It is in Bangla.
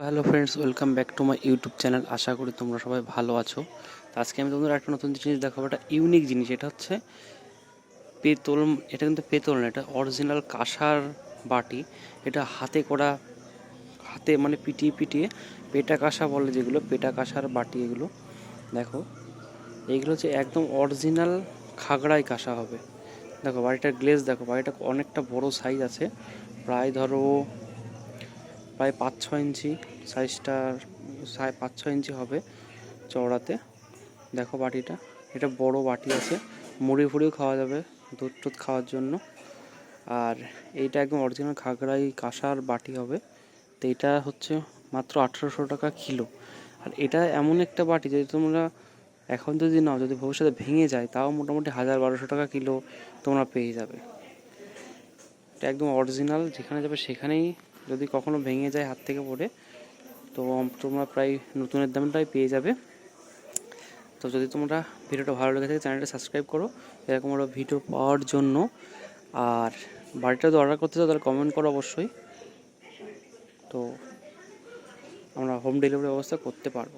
Hello friends welcome back to my YouTube channel আশা করি তোমরা সবাই ভালো আছো। আজকে আমি তোমাদের একটা নতুন জিনিস দেখাবো। একটা ইউনিক জিনিস। এটা হচ্ছে পেতল, এটা কিন্তু পেতল না, এটা অরিজিনাল কাঁসার বাটি। এটা হাতে করা, হাতে মানে পিটিয়ে পিটিয়ে পেটা কাঁসা বলে যেগুলো, পেটা কাঁসার বাটি এগুলো। দেখো এইগুলো হচ্ছে একদম অরিজিনাল খাগড়াই কাঁসা হবে। দেখো, বাড়িটার গ্লেজ দেখো, বাড়িটা অনেকটা বড় সাইজ আছে। প্রায় ধরো প্রায় পাঁচ ছ ইঞ্চি সাইজটা সাড়ে পাঁচ ছ ইঞ্চি হবে চওড়াতে। দেখো বাটিটা। এটা বড় বাটি আছে। মুড়ি ফুড়িও খাওয়া যাবে, দুধ টুধ খাওয়ার জন্য। আর এইটা একদম অরিজিনাল খাগড়াই কাঁসার বাটি হবে। তো এটা হচ্ছে মাত্র আঠেরোশো টাকা কিলো। আর এটা এমন একটা বাটি যদি তোমরা এখন যদি নাও, যদি ভবিষ্যতে ভেঙে যায়, তাও মোটামুটি হাজার বারোশো টাকা কিলো তোমরা পেয়ে যাবে। এটা একদম অরিজিনাল যেখানে যাবে সেখানেই যদি কখনো ভেঙে যায় হাত থেকে পড়ে, তো তোমরা প্রায় নতুনের দামটাই পেয়ে যাবে। তো যদি তোমরা ভিডিওটা ভালো লেগে থাকে, চ্যানেলটা সাবস্ক্রাইব করো। এরকম আরও ভিডিও পাওয়ার জন্য। আর বাড়িটা যদি অর্ডার করতে চাও, তাহলে কমেন্ট করো অবশ্যই। তো আমরা হোম ডেলিভারি ব্যবস্থা করতে পারব।